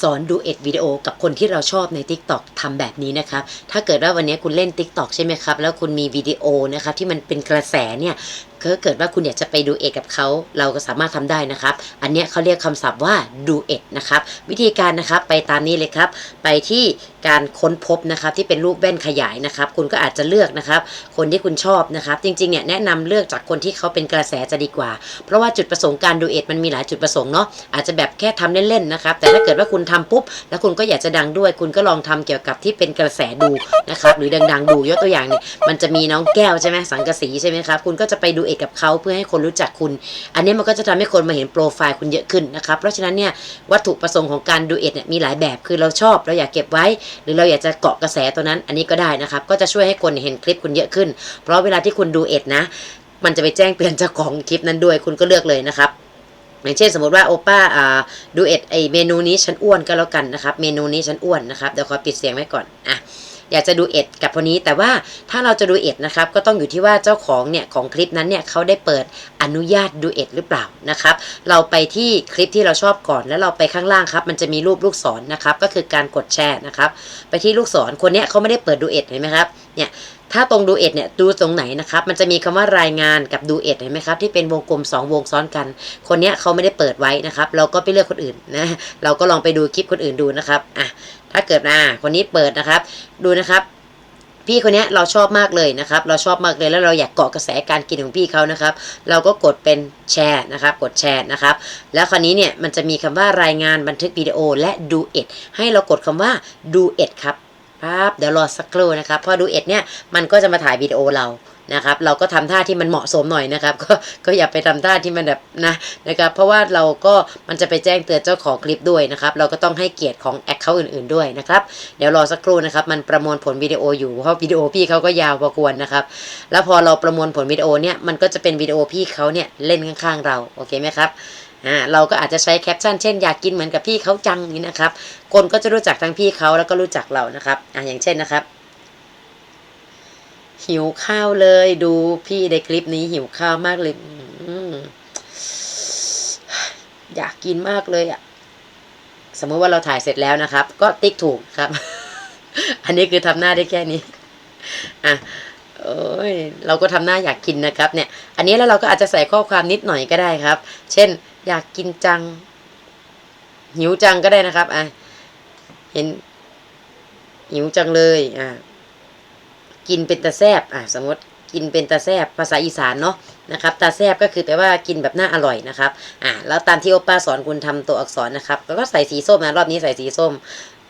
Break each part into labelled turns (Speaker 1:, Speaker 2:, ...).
Speaker 1: สอนดูเอ็ดวิดีโอกับคนที่เราชอบใน Tik t o อกทำแบบนี้นะครับ ถ้าเกิดว่าวันนี้คุณเล่น Tik t o อกใช่ไหมครับ แล้วคุณมีวิดีโอนะครับที่มันเป็นกระแสเนี่ยถ้าเกิดว่าคุณอยากจะไปดูเอ็ดกับเขาเราก็สามารถทำได้นะครับ อันนี้เขาเรียกคำศัพท์ว่าดูเอ็ดนะครับ วิธีการนะครับไปตามนี้เลยครับ ไปที่การค้นพบนะครับที่เป็นรูปแว่นขยายนะครับ คุณก็อาจจะเลือกนะครับ คนที่คุณชอบนะครับ จริงๆเนี่ยแนะนำเลือกจากคนที่เขาเป็นกระแสจะดีกว่า เพราะว่าจุดประสงค์การดูเอ็ดมันมีหลายจุดประสงค์เนาะอาจจะแบบแค่ทำเล่นๆนะครับ แต่ถ้าเกิดว่าคุณทำปุ๊บ แล้วคุณก็อยากจะดังด้วย คุณก็ลองทำเกี่ยวกับที่เป็นกระแสดูนะครับหรือดังๆดูยกตัวอย่างเนี่ยมันจะมีน้องแก้วใช่ไหมสังกะสีใช่ไหมครับคุณก็จะไปดูเอ็ดกับเขาเพื่อให้คนรู้จักคุณ อันนี้มันก็จะทำให้คนมาเห็นโปรไฟล์คุณเยอะขึ้นนะครับเพราะฉะนั้นเนี่ยวัตถุประสงค์ของการดูเอ็ดเนี่ยมีหลายแบบคือเราชอบเราอยากเก็บไว้ หรือเราอยากจะเกาะกระแสตัวนั้น อันนี้ก็ได้นะครับก็จะช่วยให้คนเห็นคลิปคุณเยอะขึ้น เพราะเวลาที่คุณดูเอ็ดนะ มันจะไปแจ้งเตือนเจ้าของคลิปนั้นด้วยคุณก็เลือกเลยนะครับอย่างเช่นสมมติว่าโอป้าอ่าดูเอ็ดไอเมนูนี้ฉันอ้วนก็แล้วกันนะครับ เมนูนี้ฉันอ้วนนะครับเดี๋ยวขอปิดเสียงไว้ก่อนอะ อยากจะดูเอ็ดกับคนนี้ แต่ว่าถ้าเราจะดูเอ็ดนะครับ ก็ต้องอยู่ที่ว่าเจ้าของเนี่ยของคลิปนั้นเนี่ยเขาได้เปิดอนุญาตดูเอ็ดหรือเปล่านะครับ เราไปที่คลิปที่เราชอบก่อน แล้วเราไปข้างล่างครับ มันจะมีรูปลูกศรนะครับ ก็คือการกดแชร์นะครับ ไปที่ลูกศรคนเนี้ยเขาไม่ได้เปิดดูเอ็ดเห็นไหมครับ เนี่ยถ้าตรงดูเอ็ดเนี่ยดูตรงไหนนะครับ มันจะมีคำว่ารายงานกับดูเอ็ดเห็นไหมครับ ที่เป็นวงกลม 2 วงซ้อนกัน คนเนี้ยเขาไม่ได้เปิดไว้นะครับ เราก็ไปเลือกคนอื่นนะเราก็ลองไปดูคลิปคนอื่นดูนะครับอะถ้าเกิดอ่าคนนี้เปิดนะครับ ดูนะครับพี่คนนี้เราชอบมากเลยนะครับ เราชอบมากเลยแล้วเราอยากเกาะกระแสการกินของพี่เขานะครับ เราก็กดเป็นแชร์นะครับ กดแชร์นะครับ แล้วคราวนี้เนี่ยมันจะมีคำว่ารายงานบันทึกวิดีโอและดูเอ็ดให้เรากดคำว่าดูเอ็ดครับ ปั๊บเดี๋ยวรอสักครู่นะครับพอดูเอ็ดเนี่ยมันก็จะมาถ่ายวิดีโอเรานะครับเราก็ทำท่าที่มันเหมาะสมหน่อยนะครับ ก็ก็อย่าไปทำท่าที่มันแบบนะนะครับเพราะว่าเราก็มันจะไปแจ้งเตือนเจ้าของคลิปด้วยนะครับเราก็ต้องให้เกียรติของแอคเคาท์อื่นๆด้วยนะครับเดี๋ยวรอสักครู่นะครับมันประมวลผลวิดีโออยู่เพราะวิดีโอพี่เขาก็ยาวพอควรนะครับแล้วพอเราประมวลผลวิดีโอเนี่ยมันก็จะเป็นวิดีโอพี่เขาเนี่ยเล่นข้างๆเราโอเคไหมครับ อ่าเราก็อาจจะใช้แคปชั่นเช่นอยากกินเหมือนกับพี่เขาจังนี้นะครับ คนก็จะรู้จักทั้งพี่เขาแล้วก็รู้จักเรานะครับอ่าอย่างเช่นนะครับ หิวข้าวเลยดูพี่ในคลิปนี้หิวข้าวมากเลยอยากกินมากเลยอะสมมติว่าเราถ่ายเสร็จแล้วนะครับ ก็ติ๊กถูกครับ อันนี้คือทำหน้าได้แค่นี้อะโอ้ยเราก็ทำหน้าอยากกินนะครับเนี่ย อันนี้แล้วเราก็อาจจะใส่ข้อความนิดหน่อยก็ได้ครับ เช่น อยากกินจัง หิวจังก็ได้นะครับอะเห็น หิวจังเลยอะกินเป็นตาแซบอะสมมติกินเป็นตาแซบภาษาอีสานเนาะนะครับตาแซบก็คือแปลว่ากินแบบน่าอร่อยนะครับอะแล้วตามที่โอป้าสอนคุณทำตัวอักษรนะครับแล้วก็ใส่สีส้มนะรอบนี้ใส่สีส้ม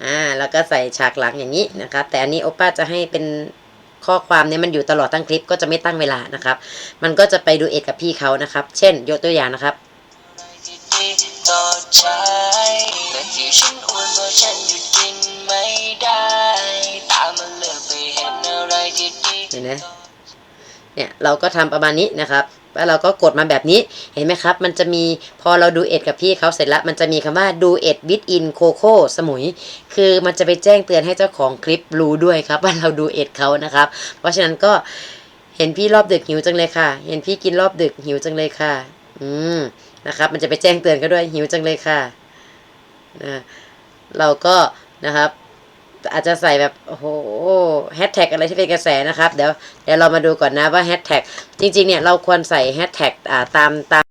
Speaker 1: อ่าแล้วก็ใส่ฉากหลังอย่างนี้นะครับ แต่อันนี้โอป้าจะให้เป็นข้อความเนี่ยมันอยู่ตลอดทั้งคลิปก็จะไม่ตั้งเวลานะครับ มันก็จะไปดูเอ็ดกับพี่เขานะครับ เช่น ยกตัวอย่างนะครับ
Speaker 2: ใจ แต่ที่ฉันอ้วนเพราะฉันหยุดกินไม่ได้ ตามมาเลือกไปเห็นอะไรที่ดี
Speaker 1: เห็นไหมเนี่ยเราก็ทำประมาณนี้นะครับ แล้วเราก็กดมาแบบนี้ เห็นไหมครับ มันจะมีพอเราดูเอ็ดกับพี่เขาเสร็จแล้ว มันจะมีคำว่าดูเอ็ดวิดอินโคโค่สมุย คือมันจะไปแจ้งเตือนให้เจ้าของคลิปรู้ด้วยครับว่าเราดูเอ็ดเขานะครับ เพราะฉะนั้นก็เห็นพี่รอบดึกหิวจังเลยค่ะ เห็นพี่กินรอบดึกหิวจังเลยค่ะ อืม นะครับ มันจะไปแจ้งเตือนก็ด้วยหิวจังเลยค่ะนะเราก็นะครับอาจจะใส่แบบโอ้โหแฮชแท็กอะไรที่เป็นกระแสนะครับ เดี๋ยวเดี๋ยวเรามาดูก่อนนะว่าแฮชแท็กจริงๆเนี่ยเราควรใส่แฮชแท็กอ่าตามตาม